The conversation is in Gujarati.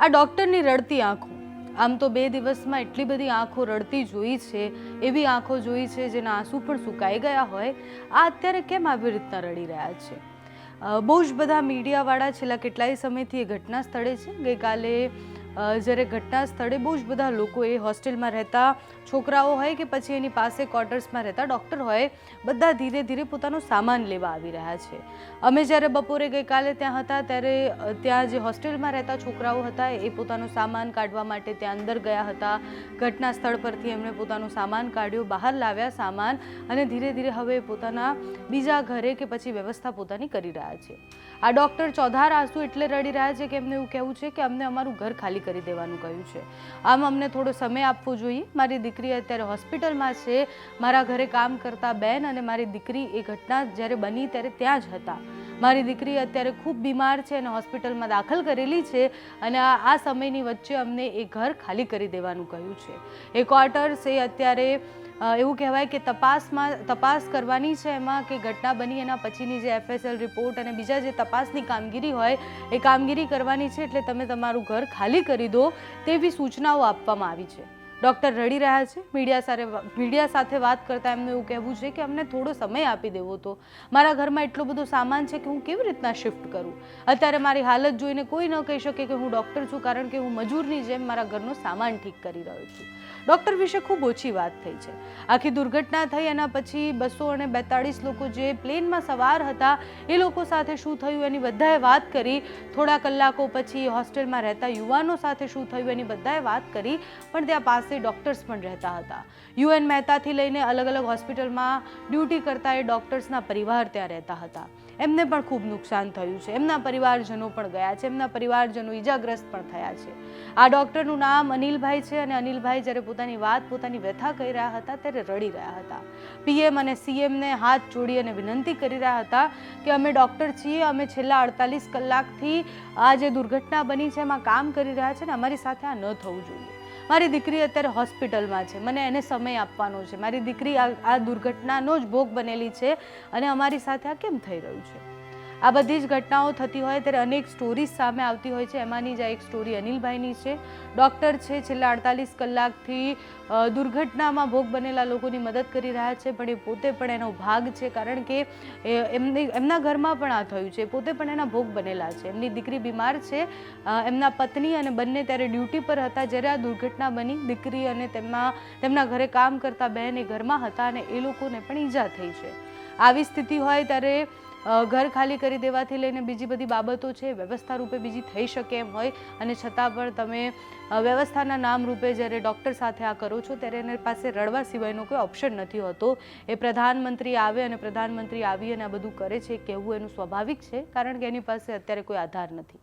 આ ડૉક્ટરની રડતી આંખો. આમ તો બે દિવસમાં એટલી બધી આંખો રડતી જોઈ છે, એવી આંખો જોઈ છે જેના આંસુ પણ સુકાઈ ગયા હોય, આ અત્યારે કેમ આવી રીતના રડી રહ્યા છે? બહુ જ બધા મીડિયાવાળા છેલ્લા કેટલાય સમયથી એ ઘટના સ્થળે છે. ગઈકાલે જ્યારે ઘટના સ્થળે બહુ જ બધા લોકો એ હોસ્ટેલમાં રહેતા છોકરાઓ હોય કે પછી એની પાસે ક્વાર્ટર્સમાં રહેતા ડૉક્ટર હોય, બધા ધીરે ધીરે પોતાનો સામાન લેવા આવી રહ્યા છે. અમે જ્યારે બપોરે ગઈકાલે ત્યાં હતા ત્યારે ત્યાં જે હોસ્ટેલમાં રહેતા છોકરાઓ હતા એ પોતાનો સામાન કાઢવા માટે ત્યાં અંદર ગયા હતા. ઘટના સ્થળ પરથી એમણે પોતાનો સામાન કાઢ્યો, બહાર લાવ્યા સામાન અને ધીરે ધીરે હવે પોતાના બીજા ઘરે કે પછી વ્યવસ્થા પોતાની કરી રહ્યા છે. આ ડૉક્ટર ચોધાર આંસુ એટલે રડી રહ્યા છે કે એમને એવું કહેવું છે કે અમને અમારું ઘર ખાલી કરી દેવાનું કહ્યું છે. આમ અમને થોડો સમય આપવો જોઈએ. મારી દીકરી અત્યારે હોસ્પિટલમાં છે. મારા ઘરે કામ કરતા બેન અને મારી દીકરી એ ઘટના જ્યારે બની ત્યારે ત્યાં જ હતા. મારી દીકરી અત્યારે ખૂબ બીમાર છે અને હોસ્પિટલમાં દાખલ કરેલી છે અને આ સમયની વચ્ચે અમને એ ઘર ખાલી કરી દેવાનું કહ્યું છે. એ ક્વાર્ટર્સ એ અત્યારે એવું કહેવાય કે તપાસમાં, તપાસ કરવાની છે એમાં કે ઘટના બની એના પછીની જે એફએસએલ રિપોર્ટ અને બીજા જે તપાસની કામગીરી હોય, એ કામગીરી કરવાની છે એટલે તમે તમારું ઘર ખાલી કરી દો તેવી સૂચનાઓ આપવામાં આવી છે. ડૉક્ટર રડી રહ્યા છે. મીડિયા સાથે મીડિયા સાથે વાત કરતાં એમનું એવું કહેવું છે કે અમને થોડો સમય આપી દેવો તો. મારા ઘરમાં એટલો બધો સામાન છે કે હું કેવી રીતના શિફ્ટ કરું? અત્યારે મારી હાલત જોઈને કોઈ ન કહી શકે કે હું ડૉક્ટર છું કારણ કે હું મજૂરની જેમ મારા ઘરનો સામાન ઠીક કરી રહ્યો છું. ડૉક્ટર વિશે ખૂબ ઓછી વાત થઈ છે. આખી દુર્ઘટના થઈ એના પછી બસો અને બેતાળીસ લોકો જે પ્લેનમાં સવાર હતા, એ લોકો સાથે શું થયું એની બધાએ વાત કરી. થોડા કલાકો પછી હોસ્ટેલમાં રહેતા યુવાનો સાથે શું થયું એની બધાએ વાત કરી. પણ ત્યાં પાસે ડૉક્ટર્સ પણ રહેતા હતા. યુએન મહેતાથી લઈને અલગ અલગ હોસ્પિટલમાં ડ્યુટી કરતા એ ડૉક્ટર્સના પરિવાર ત્યાં રહેતા હતા. એમને પણ ખૂબ નુકસાન થયું છે. એમના પરિવારજનો પણ ગયા છે. એમના પરિવારજનો ઈજાગ્રસ્ત પણ થયા છે. આ ડૉક્ટરનું નામ અનિલભાઈ છે અને અનિલભાઈ જ્યારે પોતાની વાત પોતાની વ્યથા કહી રહ્યા હતા ત્યારે રડી રહ્યા હતા. પીએમ અને સીએમને હાથ જોડી અને વિનંતી કરી રહ્યા હતા કે અમે ડૉક્ટર છીએ. અમે છેલ્લા અડતાલીસ કલાકથી આ જે દુર્ઘટના બની છે, એમાં કામ કરી રહ્યા છે ને અમારી સાથે આ ન થવું જોઈએ. મારી દીકરી અત્યારે હોસ્પિટલમાં છે, મને એને સમય આપવાનો છે. મારી દીકરી આ દુર્ઘટનાનો જ ભોગ બનેલી છે અને અમારી સાથે આ કેમ થઈ રહ્યું છે? આ બધી જ ઘટનાઓ થતી હોય ત્યારે અનેક સ્ટોરીઝ સામે આવતી હોય છે. એમાંની જ આ એક સ્ટોરી અનિલભાઈની છે. ડૉક્ટર છે, છેલ્લા અડતાલીસ કલાકથી દુર્ઘટનામાં ભોગ બનેલા લોકોની મદદ કરી રહ્યા છે, પણ એ પોતે પણ એનો ભાગ છે, કારણ કે એમની, એમના ઘરમાં પણ આ થયું છે. પોતે પણ એના ભોગ બનેલા છે. એમની દીકરી બીમાર છે. એમના પત્ની અને બંને ત્યારે ડ્યુટી પર હતા જ્યારે આ દુર્ઘટના બની. દીકરી અને તેમના તેમના ઘરે કામ કરતા બહેન એ ઘરમાં હતા અને એ લોકોને પણ ઈજા થઈ છે. આવી સ્થિતિ હોય ત્યારે ઘર ખાલી કરી દેવાથી લઈને બીજી બધી બાબતો છે, વ્યવસ્થા રૂપે બીજી થઈ શકે એમ હોય. અને છતાં પણ તમે વ્યવસ્થાના નામ રૂપે જ્યારે ડૉક્ટર સાથે આ કરો છો, ત્યારે એને પાસે રડવા સિવાયનો કોઈ ઓપ્શન નથી હોતો. એ પ્રધાનમંત્રી આવે અને પ્રધાનમંત્રી આવી અને આ બધું કરે છે કહેવું એનું સ્વાભાવિક છે, કારણ કે એની પાસે અત્યારે કોઈ આધાર નથી.